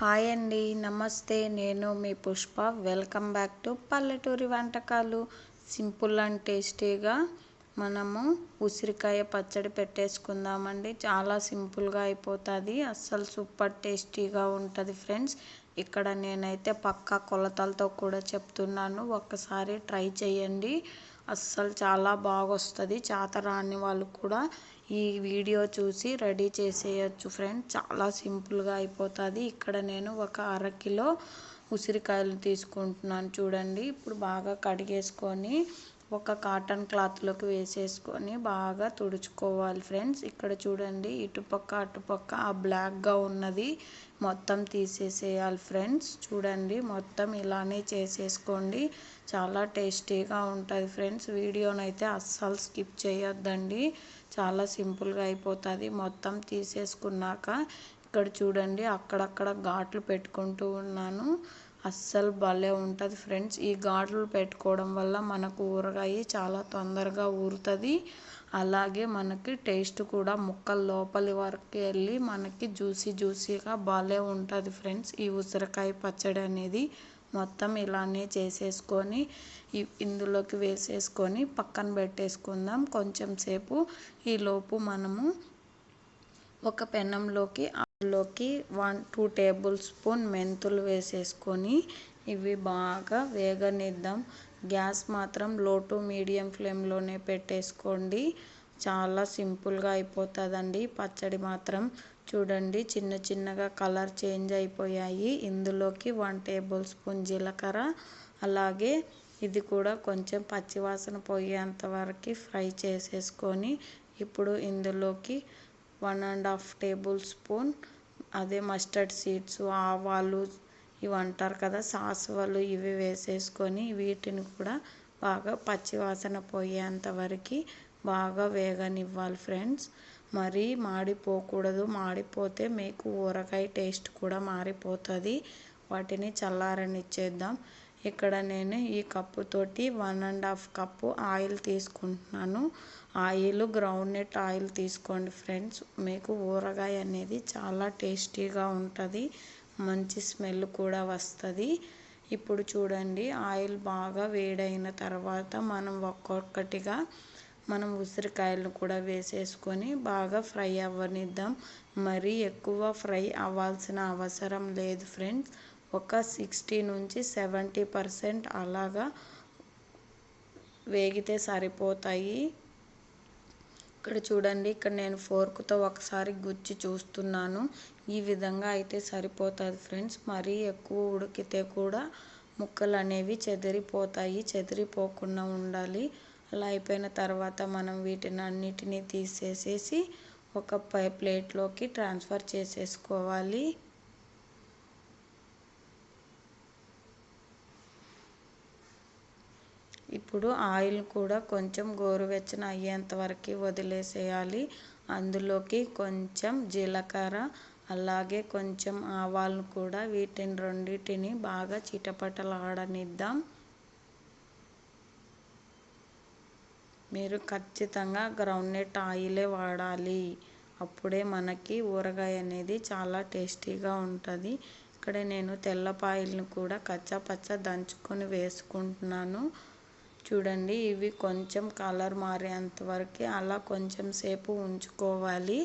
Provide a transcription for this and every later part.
Hi అండి నమస్తే. నేను మీ పుష్ప. వెల్కమ్ బ్యాక్ టు పల్లెటూరి వంటకాలు. సింపుల్ అండ్ టేస్టీగా మనము ఉసిరికాయ పచ్చడి పెట్టేసుకుందామండి. చాలా సింపుల్గా అయిపోతుంది. అస్సలు సూపర్ టేస్టీగా ఉంటుంది ఫ్రెండ్స్ ఇక్కడ నేనైతే పక్కా కొలతలతో కూడా చెప్తున్నాను. ఒక్కసారి ట్రై చేయండి. అస్సలు చాలా బాగొస్తుంది. చేత రాని వాళ్ళు కూడా ఈ వీడియో చూసి రెడీ చేసేయచ్చు ఫ్రెండ్స్ చాలా సింపుల్గా అయిపోతుంది. ఇక్కడ నేను ఒక అరకిలో ఉసిరికాయలు తీసుకుంటున్నాను చూడండి. ఇప్పుడు బాగా కడిగేసుకొని ఒక కాటన్ క్లాత్లోకి వేసేసుకొని బాగా తుడుచుకోవాలి ఫ్రెండ్స్. ఇక్కడ చూడండి ఇటుపక్క అటుపక్క ఆ బ్లాక్గా ఉన్నది మొత్తం తీసేసేయాలి ఫ్రెండ్స్. చూడండి మొత్తం ఇలానే చేసేసుకోండి. చాలా టేస్టీగా ఉంటుంది ఫ్రెండ్స్. వీడియోనైతే అస్సలు స్కిప్ చేయొద్దండి. చాలా సింపుల్గా అయిపోతుంది. మొత్తం తీసేసుకున్నాక ఇక్కడ చూడండి అక్కడక్కడ ఘాట్లు పెట్టుకుంటూ ఉన్నాను. అస్సలు భలే ఉంటుంది ఫ్రెండ్స్. ఈ ఘాట్లు పెట్టుకోవడం వల్ల మనకు ఊరగాయ చాలా తొందరగా ఊరుతుంది. అలాగే మనకి టేస్ట్ కూడా ముక్కల లోపలి వరకు వెళ్ళి మనకి జ్యూసీ జ్యూసీగా భలే ఉంటుంది ఫ్రెండ్స్. ఈ ఉసిరికాయ పచ్చడి అనేది మొత్తం ఇలానే చేసేసుకొని ఇందులోకి వేసేసుకొని పక్కన పెట్టేసుకుందాం. కొంచెం సేపు ఈలోపు మనము ఒక పెనంలోకి అందులోకి వన్ టూ టేబుల్ స్పూన్ మెంతులు వేసేసుకొని ఇవి బాగా వేగనిద్దాం. గ్యాస్ మాత్రం లో టు మీడియం ఫ్లేమ్లోనే పెట్టేసుకోండి. చాలా సింపుల్గా అయిపోతుందండి. పచ్చడి మాత్రం చూడండి చిన్న చిన్నగా కలర్ చేంజ్ అయిపోయాయి. ఇందులోకి వన్ టేబుల్ స్పూన్ జీలకర్ర అలాగే ఇది కూడా కొంచెం పచ్చివాసన పోయేంత వరకు ఫ్రై చేసేసుకొని ఇప్పుడు ఇందులోకి one and half tablespoon. అదే మస్టర్డ్ సీడ్స్ ఆవాలు ఇవి అంటారు కదా సాసువలు ఇవి వేసేసుకొని వీటిని కూడా బాగా పచ్చివాసన పోయేంత వరకు బాగా వేగనివ్వాలి ఫ్రెండ్స్. మరీ మాడిపోకూడదు. మాడిపోతే మీకు ఊరగాయ టేస్ట్ కూడా మారిపోతుంది. వాటిని చల్లారనిచ్చేద్దాం. ఇక్కడ నేను ఈ కప్పుతోటి one and half cup oil తీసుకుంటున్నాను. ఆయిల్ గ్రౌండ్ నెట్ ఆయిల్ తీసుకోండి ఫ్రెండ్స్. మీకు ఊరగాయ అనేది చాలా టేస్టీగా ఉంటుంది. మంచి స్మెల్ కూడా వస్తుంది. ఇప్పుడు చూడండి ఆయిల్ బాగా వేడైన తర్వాత మనం ఒక్కొక్కటిగా మనం ఉసిరికాయలను కూడా వేసేసుకొని బాగా ఫ్రై అవ్వనిద్దాం. మరీ ఎక్కువ ఫ్రై అవ్వాల్సిన అవసరం లేదు ఫ్రెండ్స్. ఒక సిక్స్టీ నుంచి సెవెంటీ పర్సెంట్ అలాగా వేగితే సరిపోతాయి. ఇక్కడ చూడండి ఇక్కడ నేను ఫోర్క్తో ఒకసారి గుచ్చి చూస్తున్నాను. ఈ విధంగా అయితే సరిపోతుంది ఫ్రెండ్స్. మరీ ఎక్కువ ఉడికితే కూడా ముక్కలు అనేవి చెదిరిపోతాయి చెదిరిపోకుండా ఉండాలి. అలా అయిపోయిన తర్వాత మనం వీటిని అన్నిటినీ తీసేసేసి ఒక పై ప్లేట్లోకి ట్రాన్స్ఫర్ చేసేసుకోవాలి. ఇప్పుడు ఆయిల్ కూడా కొంచెం గోరువెచ్చన అయ్యేంత వరకు వదిలేసేయాలి. అందులోకి కొంచెం జీలకర్ర అలాగే కొంచెం ఆవాలను కూడా వీటిని రెండింటిని బాగా చిటపటలాడనిద్దాం. మీరు ఖచ్చితంగా గ్రౌండ్నట్ ఆయిలే వాడాలి. అప్పుడే మనకి ఊరగాయ అనేది చాలా టేస్టీగా ఉంటుంది. ఇక్కడ నేను తెల్లపాయలను కూడా కచ్చా పచ్చ దంచుకొని వేసుకుంటున్నాను. చూడండి ఇవి కొంచెం కలర్ మారేంత వరకు అలా కొంచెం సేపు ఉంచుకోవాలి.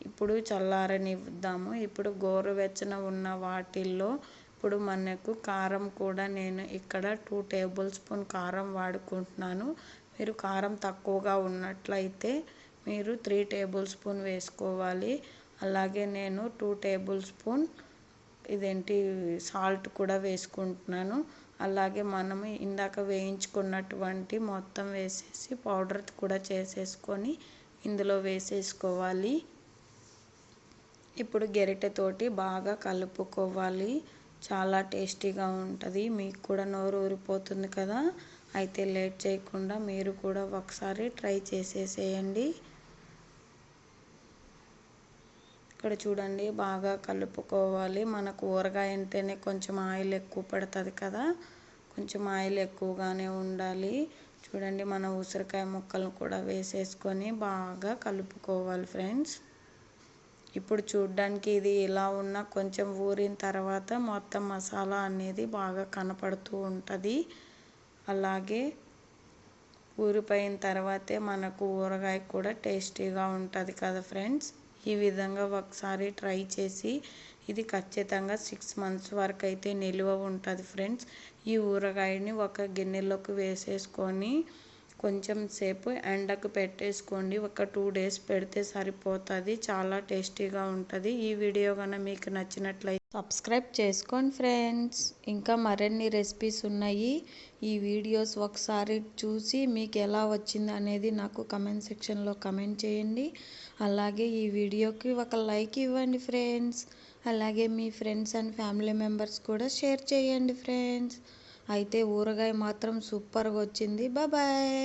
ఇప్పుడు చల్లారనిద్దాము. ఇప్పుడు గోరువెచ్చన ఉన్న వాటిల్లో ఇప్పుడు మనకు కారం కూడా నేను ఇక్కడ టూ టేబుల్ స్పూన్ కారం వాడుకుంటున్నాను. మీరు కారం తక్కువగా ఉన్నట్లయితే మీరు త్రీ టేబుల్ స్పూన్ వేసుకోవాలి. అలాగే నేను టూ టేబుల్ స్పూన్ ఇదేంటి సాల్ట్ కూడా వేసుకుంటున్నాను. అలాగే మనము ఇందాక వేయించుకున్నటువంటి మొత్తం వేసేసి పౌడర్ కూడా చేసేసుకొని ఇందులో వేసేసుకోవాలి. ఇప్పుడు గెరిటెతోటి బాగా కలుపుకోవాలి. చాలా టేస్టీగా ఉంటుంది. మీకు కూడా నోరు ఊరిపోతుంది కదా. అయితే లేట్ చేయకుండా మీరు కూడా ఒకసారి ట్రై చేసేసేయండి. ఇక్కడ చూడండి బాగా కలుపుకోవాలి. మనకు ఊరగాయ అంటేనే కొంచెం ఆయిల్ ఎక్కువ పడుతుంది కదా. కొంచెం ఆయిల్ ఎక్కువగానే ఉండాలి. చూడండి మన ఉసిరికాయ ముక్కలను కూడా వేసేసుకొని బాగా కలుపుకోవాలి ఫ్రెండ్స్. ఇప్పుడు చూడ్డానికి ఇది ఇలా ఉన్నా కొంచెం ఊరిన తర్వాత మొత్తం మసాలా అనేది బాగా కనపడుతూ ఉంటుంది. అలాగే ఊరిపోయిన తర్వాతే మనకు ఊరగాయ కూడా టేస్టీగా ఉంటుంది కదా ఫ్రెండ్స్. ఈ విధంగా ఒకసారి ట్రై చేసి ఇది ఖచ్చితంగా సిక్స్ మంత్స్ వరకు అయితే నిల్వ ఉంటుంది ఫ్రెండ్స్. ఈ ఊరగాయని ఒక గిన్నెలోకి వేసేసుకొని కొంచెం సేపు ఎండకు పెట్టేసుకోండి. ఒక టూ డేస్ పెడితే సరిపోతుంది. చాలా టేస్టీగా ఉంటుంది. ఈ వీడియో కనుక మీకు నచ్చినట్లయితే సబ్స్క్రైబ్ చేసుకోండి ఫ్రెండ్స్. ఇంకా మరిన్ని రెసిపీస్ ఉన్నాయి. ఈ వీడియోస్ ఒకసారి చూసి మీకు ఎలా వచ్చింది అనేది నాకు కమెంట్ సెక్షన్లో కమెంట్ చేయండి. అలాగే ఈ వీడియోకి ఒక లైక్ ఇవ్వండి ఫ్రెండ్స్. అలాగే మీ ఫ్రెండ్స్ అండ్ ఫ్యామిలీ మెంబర్స్ కూడా షేర్ చేయండి ఫ్రెండ్స్. అయితే ఊరగాయ మాత్రం సూపర్గా వచ్చింది. బాయ్.